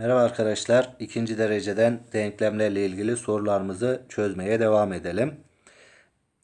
Merhaba arkadaşlar. ikinci dereceden denklemlerle ilgili sorularımızı çözmeye devam edelim.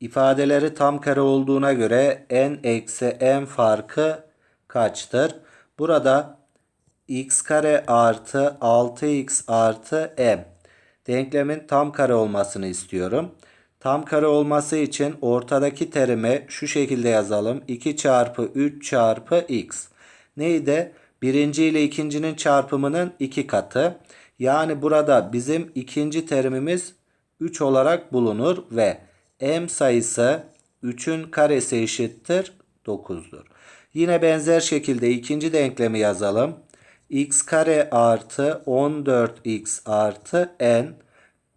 İfadeleri tam kare olduğuna göre n eksi m farkı kaçtır? Burada x kare artı 6x artı m. Denklemin tam kare olmasını istiyorum. Tam kare olması için ortadaki terimi şu şekilde yazalım. 2 çarpı 3 çarpı x. Neydi? Birinci ile ikincinin çarpımının iki katı. Yani burada bizim ikinci terimimiz 3 olarak bulunur ve m sayısı 3'ün karesi eşittir 9'dur. Yine benzer şekilde ikinci denklemi yazalım. x kare artı 14x artı n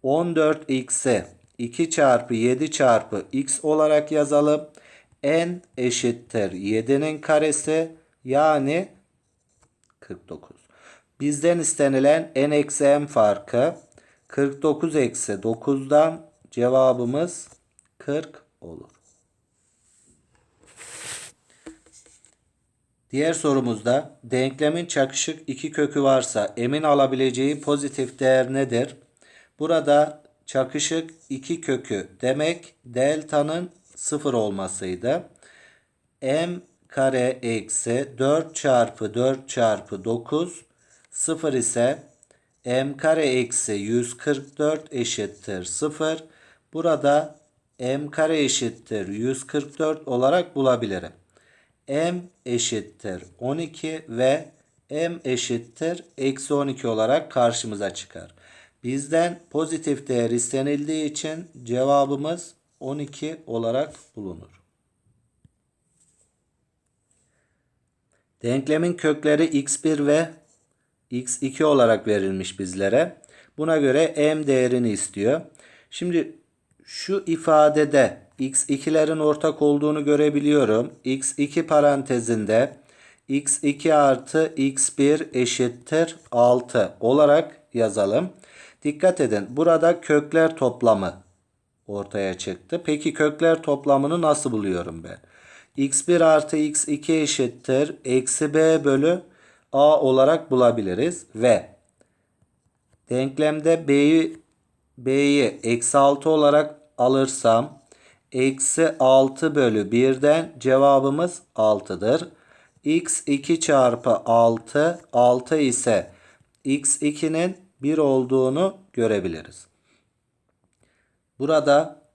14x'i 2 çarpı 7 çarpı x olarak yazalım. n eşittir 7'nin karesi yani 49. Bizden istenilen n eksi m farkı 49 eksi 9'dan cevabımız 40 olur. Diğer sorumuzda denklemin çakışık iki kökü varsa m'in alabileceği pozitif değer nedir? Burada çakışık iki kökü demek delta'nın sıfır olmasıydı. m kare eksi 4 çarpı 4 çarpı 9 0 ise m kare eksi 144 eşittir 0. Burada m kare eşittir 144 olarak bulabilirim. m eşittir 12 ve m eşittir eksi 12 olarak karşımıza çıkar. Bizden pozitif değer istenildiği için cevabımız 12 olarak bulunur. Denklemin kökleri x1 ve x2 olarak verilmiş bizlere. Buna göre m değerini istiyor. Şimdi şu ifadede x2'lerin ortak olduğunu görebiliyorum. x2 parantezinde x2 artı x1 eşittir 6 olarak yazalım. Dikkat edin burada kökler toplamı ortaya çıktı. Peki kökler toplamını nasıl buluyorum ben? X1 artı x2 eşittir. Eksi b bölü a olarak bulabiliriz. Ve denklemde b'yi b'yi eksi 6 olarak alırsam eksi 6 bölü 1'den cevabımız 6'dır. x2 çarpı 6 6 ise x2'nin 1 olduğunu görebiliriz. Burada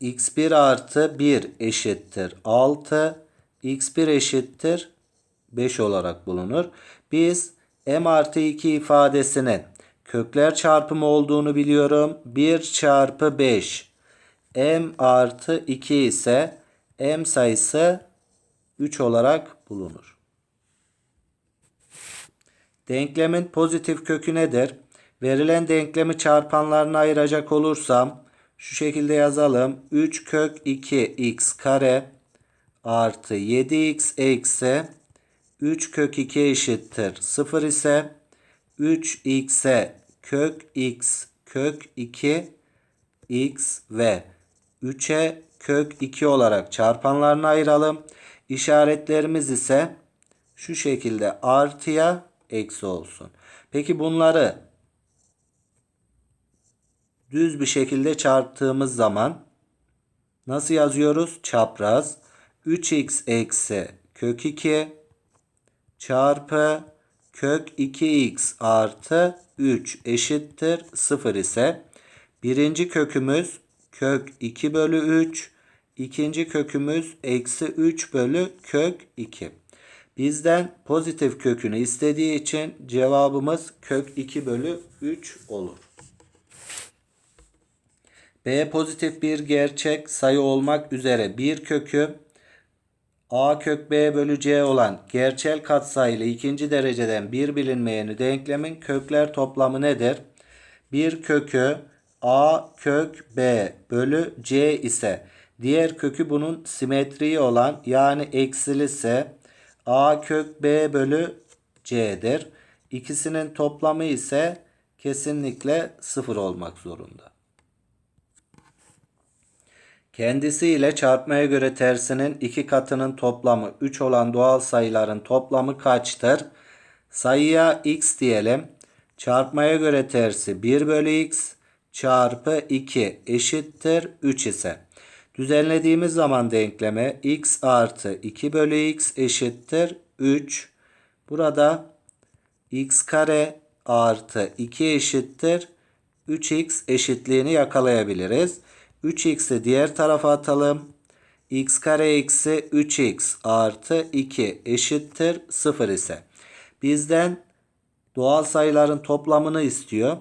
x1 artı 1 eşittir 6. x1 eşittir 5 olarak bulunur. Biz m artı 2 ifadesinin kökler çarpımı olduğunu biliyorum. 1 çarpı 5 m artı 2 ise m sayısı 3 olarak bulunur. Denklemin pozitif kökü nedir? Verilen denklemi çarpanlarına ayıracak olursam şu şekilde yazalım. 3 kök 2 x kare artı 7x eksi 3 kök 2 eşittir 0 ise 3x'e kök x kök 2 x ve 3'e kök 2 olarak çarpanlarına ayıralım. İşaretlerimiz ise şu şekilde artıya eksi olsun. Peki bunları düz bir şekilde çarptığımız zaman nasıl yazıyoruz? Çapraz 3x eksi kök 2 çarpı kök 2x artı 3 eşittir 0 ise birinci kökümüz kök 2 bölü 3 ikinci kökümüz eksi 3 bölü kök 2. Bizden pozitif kökünü istediği için cevabımız kök 2 bölü 3 olur. B pozitif bir gerçek sayı olmak üzere bir kökü a kök b bölü c olan gerçel katsayılı ikinci dereceden bir bilinmeyeni denklemin kökler toplamı nedir? Bir kökü a kök b bölü c ise diğer kökü bunun simetriği olan yani eksilisi a kök b bölü c'dir. İkisinin toplamı ise kesinlikle sıfır olmak zorunda. Kendisiyle çarpmaya göre tersinin iki katının toplamı 3 olan doğal sayıların toplamı kaçtır? Sayıya x diyelim. Çarpmaya göre tersi 1 bölü x çarpı 2 eşittir 3 ise. Düzenlediğimiz zaman denkleme x artı 2 bölü x eşittir 3. Burada x kare artı 2 eşittir 3x eşitliğini yakalayabiliriz. 3x'i diğer tarafa atalım. x kare eksi 3x artı 2 eşittir 0 ise. Bizden doğal sayıların toplamını istiyor.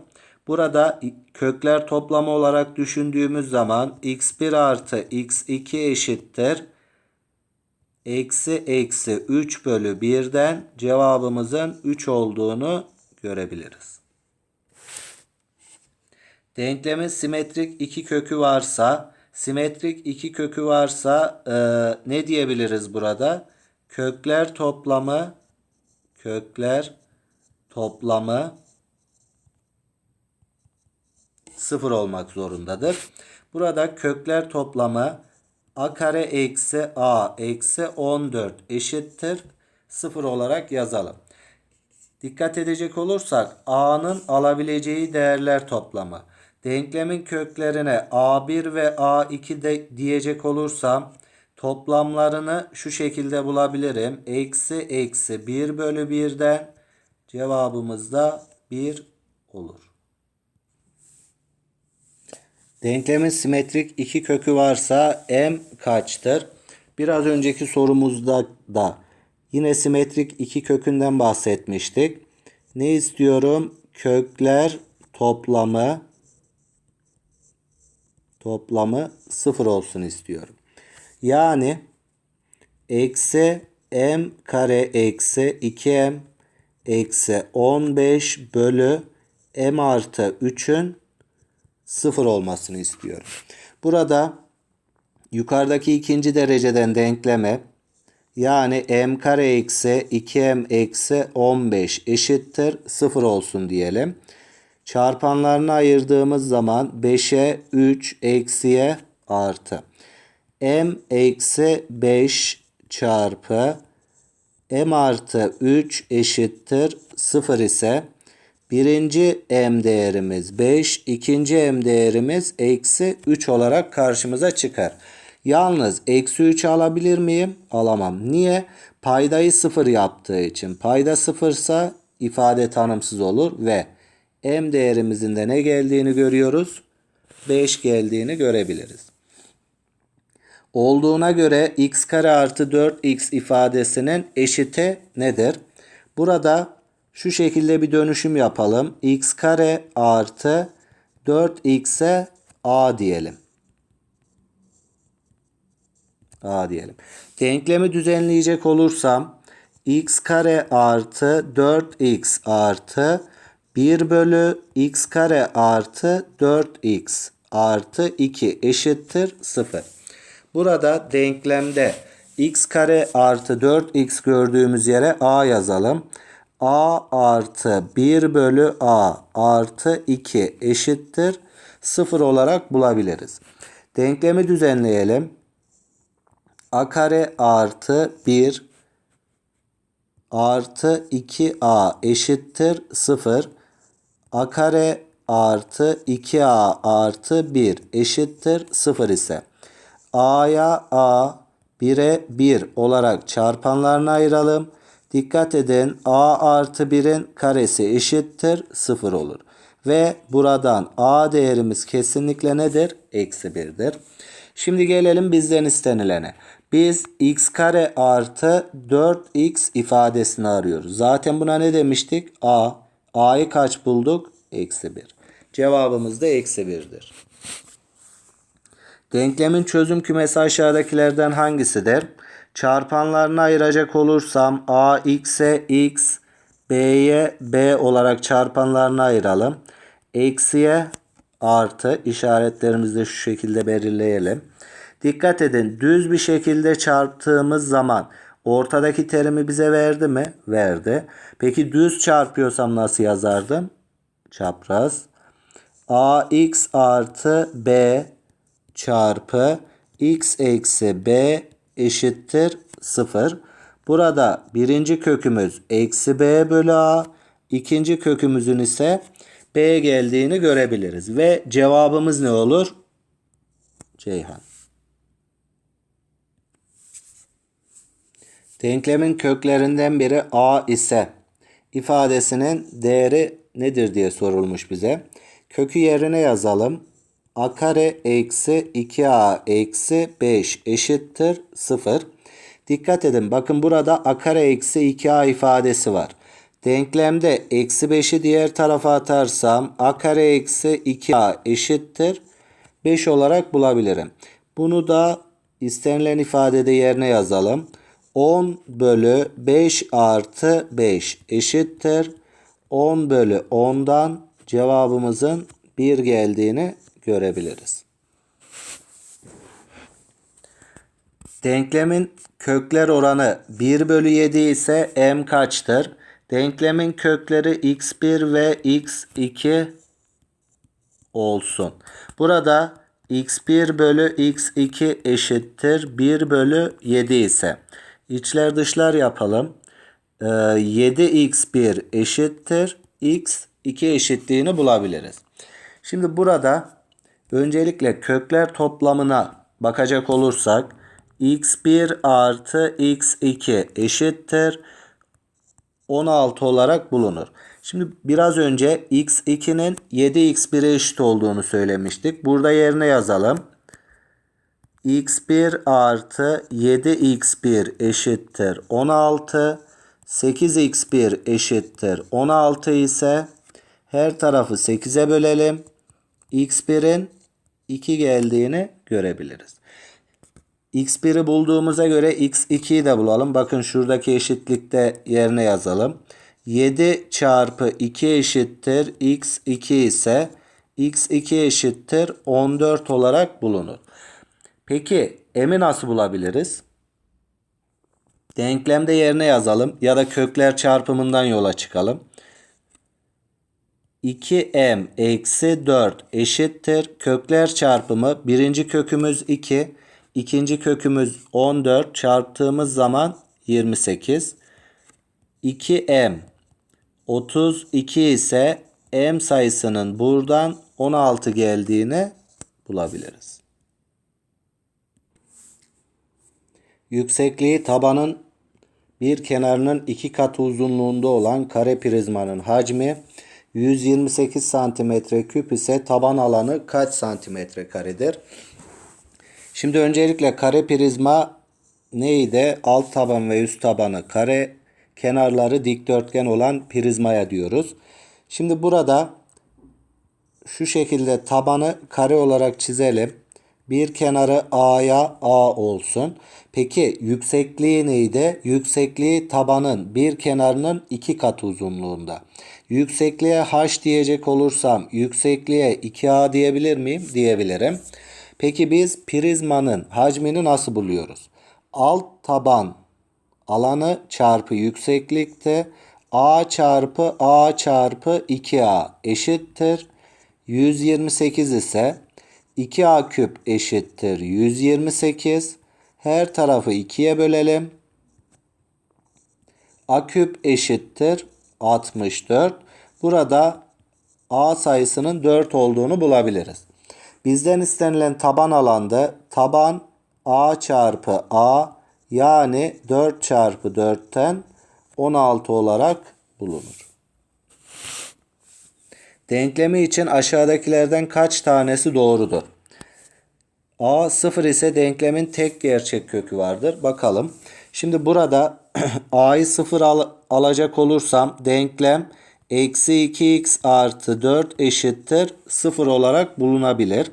Burada kökler toplamı olarak düşündüğümüz zaman x1 artı x2 eşittir. Eksi eksi 3 bölü 1'den cevabımızın 3 olduğunu görebiliriz. Denklemin simetrik iki kökü varsa, simetrik iki kökü varsa e, ne diyebiliriz burada? Kökler toplamı, kökler toplamı sıfır olmak zorundadır. Burada kökler toplamı a kare eksi a eksi 14 eşittir sıfır olarak yazalım. Dikkat edecek olursak a'nın alabileceği değerler toplamı. Denklemin köklerine a1 ve a2 de diyecek olursam toplamlarını şu şekilde bulabilirim. Eksi eksi 1 bölü 1'den cevabımız da 1 olur. Denklemin simetrik iki kökü varsa m kaçtır? Biraz önceki sorumuzda da yine simetrik iki kökünden bahsetmiştik. Ne istiyorum? Kökler toplamı toplamı sıfır olsun istiyorum. Yani eksi m kare eksi 2m eksi 15 bölü m artı 3'ün 0 olmasını istiyorum. Burada yukarıdaki ikinci dereceden denkleme yani m kare eksi 2m eksi 15 eşittir 0 olsun diyelim. Çarpanlarını ayırdığımız zaman 5'e 3 eksiye artı. m eksi 5 çarpı m artı 3 eşittir 0 ise birinci m değerimiz 5, ikinci m değerimiz eksi 3 olarak karşımıza çıkar. Yalnız eksi 3 alabilir miyim? Alamam. Niye? Paydayı 0 yaptığı için. Payda 0 ise ifade tanımsız olur ve m değerimizin de ne geldiğini görüyoruz? 5 geldiğini görebiliriz. Olduğuna göre x kare artı 4x ifadesinin eşiti nedir? Burada şu şekilde bir dönüşüm yapalım. x kare artı 4x'e a diyelim. a diyelim. Denklemi düzenleyecek olursam x kare artı 4x artı 1 bölü x kare artı 4x artı 2 eşittir 0. Burada denklemde x kare artı 4x gördüğümüz yere a yazalım. a artı 1 bölü a artı 2 eşittir 0 olarak bulabiliriz. Denklemi düzenleyelim. a kare artı 1 artı 2a eşittir 0. a kare artı 2a artı 1 eşittir 0 ise a'ya a 1'e 1 olarak çarpanlarını ayıralım. Dikkat edin a artı 1'in karesi eşittir 0 olur. Ve buradan a değerimiz kesinlikle nedir? Eksi 1'dir. Şimdi gelelim bizden istenilene. Biz x kare artı 4x ifadesini arıyoruz. Zaten buna ne demiştik? a. a'yı kaç bulduk? Eksi 1. Cevabımız da eksi 1'dir. Denklemin çözüm kümesi aşağıdakilerden hangisidir? Çarpanlarını ayıracak olursam a x'e x, b'ye b olarak çarpanlarını ayıralım. Eksiye artı işaretlerimizi de şu şekilde belirleyelim. Dikkat edin düz bir şekilde çarptığımız zaman ortadaki terimi bize verdi mi? Verdi. Peki düz çarpıyorsam nasıl yazardım? Çapraz. ax artı b çarpı x eksi b eşittir 0. Burada birinci kökümüz eksi b bölü a, ikinci kökümüzün ise B geldiğini görebiliriz. Ve cevabımız ne olur? Ceyhan. Denklemin köklerinden biri A ise ifadesinin değeri nedir diye sorulmuş bize. Kökü yerine yazalım. A kare eksi 2A eksi 5 eşittir 0. Dikkat edin bakın burada A kare eksi 2A ifadesi var. Denklemde eksi 5'i diğer tarafa atarsam A kare eksi 2A eşittir 5 olarak bulabilirim. Bunu da istenilen ifadede yerine yazalım. 10 bölü 5 artı 5 eşittir. 10 bölü 10'dan cevabımızın 1 geldiğini görebiliriz. Denklemin kökler oranı 1 bölü 7 ise m kaçtır? Denklemin kökleri x1 ve x2 olsun. Burada x1 bölü x2 eşittir 1 bölü 7 ise içler dışlar yapalım. Ee, 7x1 eşittir x2 eşitliğini bulabiliriz. Şimdi burada öncelikle kökler toplamına bakacak olursak x1 artı x2 eşittir 16 olarak bulunur. Şimdi biraz önce x2'nin 7x1'e eşit olduğunu söylemiştik. Burada yerine yazalım. X1 artı 7x1 eşittir 16. 8x1 eşittir 16 ise her tarafı 8'e bölelim. x1'in 2 geldiğini görebiliriz. x1'i bulduğumuza göre x2'yi de bulalım. Bakın şuradaki eşitlikte yerine yazalım. 7 çarpı 2 eşittir x2 ise x2 eşittir 14 olarak bulunur. Peki m'i nasıl bulabiliriz? Denklemde yerine yazalım ya da kökler çarpımından yola çıkalım. 2m eksi 4 eşittir. Kökler çarpımı birinci kökümüz 2. ikinci kökümüz 14 çarptığımız zaman 28. 2m 32 ise m sayısının buradan 16 geldiğini bulabiliriz. Yüksekliği tabanın bir kenarının iki katı uzunluğunda olan kare prizmanın hacmi 128 santimetre küp ise taban alanı kaç santimetre karedir? Şimdi öncelikle kare prizma neydi? Alt taban ve üst tabanı kare, kenarları dikdörtgen olan prizmaya diyoruz. Şimdi burada şu şekilde tabanı kare olarak çizelim. Bir kenarı A'ya A olsun. Peki yüksekliği neydi? Yüksekliği tabanın bir kenarının iki katı uzunluğunda. Yüksekliğe H diyecek olursam yüksekliğe 2A diyebilir miyim? Diyebilirim. Peki biz prizmanın hacmini nasıl buluyoruz? Alt taban alanı çarpı yükseklikte A çarpı A çarpı 2A eşittir. 128 ise 2A küp eşittir 128. Her tarafı 2'ye bölelim. A küp eşittir 64. Burada A sayısının 4 olduğunu bulabiliriz. Bizden istenilen taban alanda taban A çarpı A yani 4 çarpı 4'ten 16 olarak bulunur. Denklemi için aşağıdakilerden kaç tanesi doğrudur? A 0 ise denklemin tek gerçek kökü vardır. Bakalım. Şimdi burada A'yı 0 al alacak olursam denklem eksi 2x artı 4 eşittir 0 olarak bulunabilir.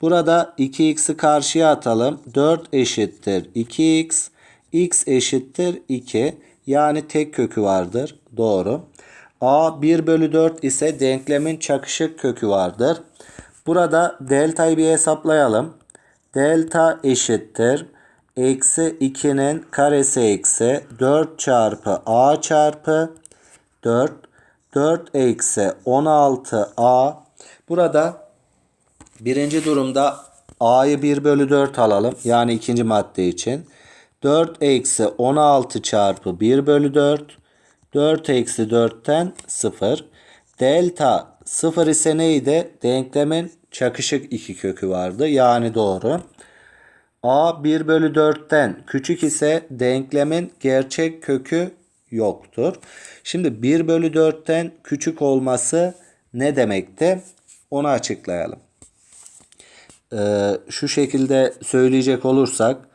Burada 2x'i karşıya atalım. 4 eşittir 2x. x eşittir 2. Yani tek kökü vardır. Doğru. A 1 bölü 4 ise denklemin çakışık kökü vardır. Burada deltayı bir hesaplayalım. Delta eşittir. Eksi 2'nin karesi eksi 4 çarpı a çarpı 4. 4 eksi 16a. Burada birinci durumda a'yı 1 bölü 4 alalım. Yani ikinci madde için. 4 eksi 16 çarpı 1 bölü 4 4 eksi 4'ten 0. Delta 0 ise neydi? Denklemin çakışık iki kökü vardı. Yani doğru. A 1 bölü 4'ten küçük ise denklemin gerçek kökü yoktur. Şimdi 1 bölü 4'ten küçük olması ne demekti? Onu açıklayalım. Ee, şu şekilde söyleyecek olursak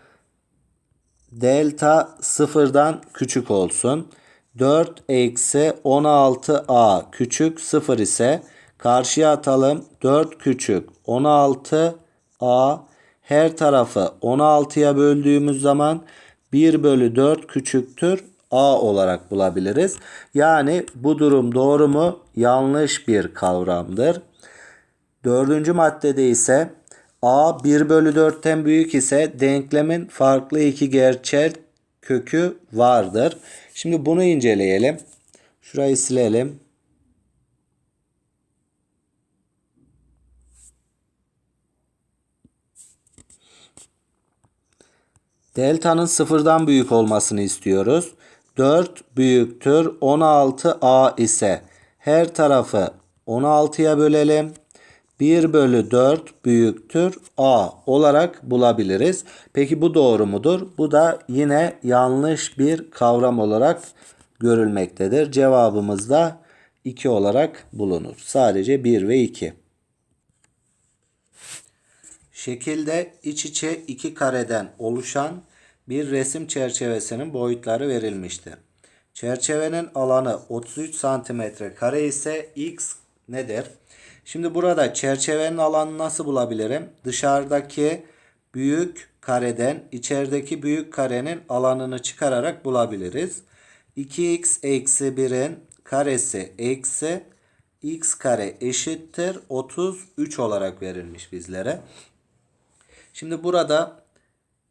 delta sıfırdan küçük olsun. 4 eksi 16a küçük 0 ise karşıya atalım. 4 küçük 16a her tarafı 16'ya böldüğümüz zaman 1 bölü 4 küçüktür a olarak bulabiliriz. Yani bu durum doğru mu? Yanlış bir kavramdır. Dördüncü maddede ise a 1 bölü 4'ten büyük ise denklemin farklı iki gerçek kökü vardır. Şimdi bunu inceleyelim. Şurayı silelim. Delta'nın sıfırdan büyük olmasını istiyoruz. 4 büyüktür 16a ise her tarafı 16'ya bölelim. 1 bölü 4 büyüktür a olarak bulabiliriz. Peki bu doğru mudur? Bu da yine yanlış bir kavram olarak görülmektedir. Cevabımız da 2 olarak bulunur. Sadece 1 ve 2. Şekilde iç içe iki kareden oluşan bir resim çerçevesinin boyutları verilmiştir. Çerçevenin alanı 33 cm kare ise x nedir? Şimdi burada çerçevenin alanını nasıl bulabilirim? Dışarıdaki büyük kareden içerideki büyük karenin alanını çıkararak bulabiliriz. 2x eksi 1'in karesi eksi x kare eşittir 33 olarak verilmiş bizlere. Şimdi burada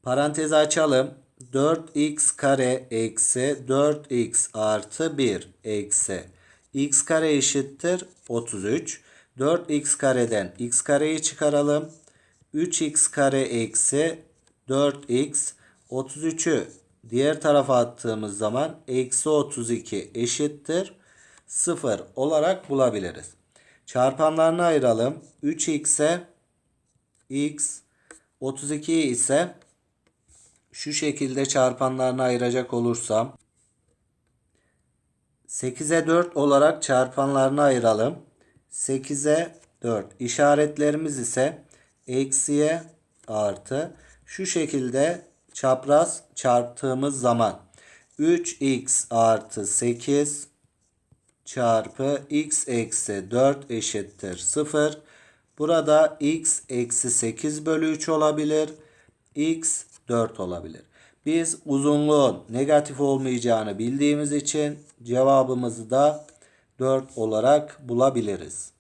parantezi açalım. 4x kare eksi 4x artı 1 eksi x kare eşittir 33. 4x kareden x kareyi çıkaralım. 3x kare eksi 4x 33'ü diğer tarafa attığımız zaman eksi 32 eşittir 0 olarak bulabiliriz. Çarpanlarını ayıralım. 3x'e x 32 ise şu şekilde çarpanlarını ayıracak olursam 8'e 4 olarak çarpanlarını ayıralım. 8'e 4 işaretlerimiz ise eksiye artı şu şekilde çapraz çarptığımız zaman 3x artı 8 çarpı x eksi 4 eşittir 0. Burada x eksi 8 bölü 3 olabilir. x 4 olabilir. Biz uzunluğun negatif olmayacağını bildiğimiz için cevabımızı da 4 olarak bulabiliriz.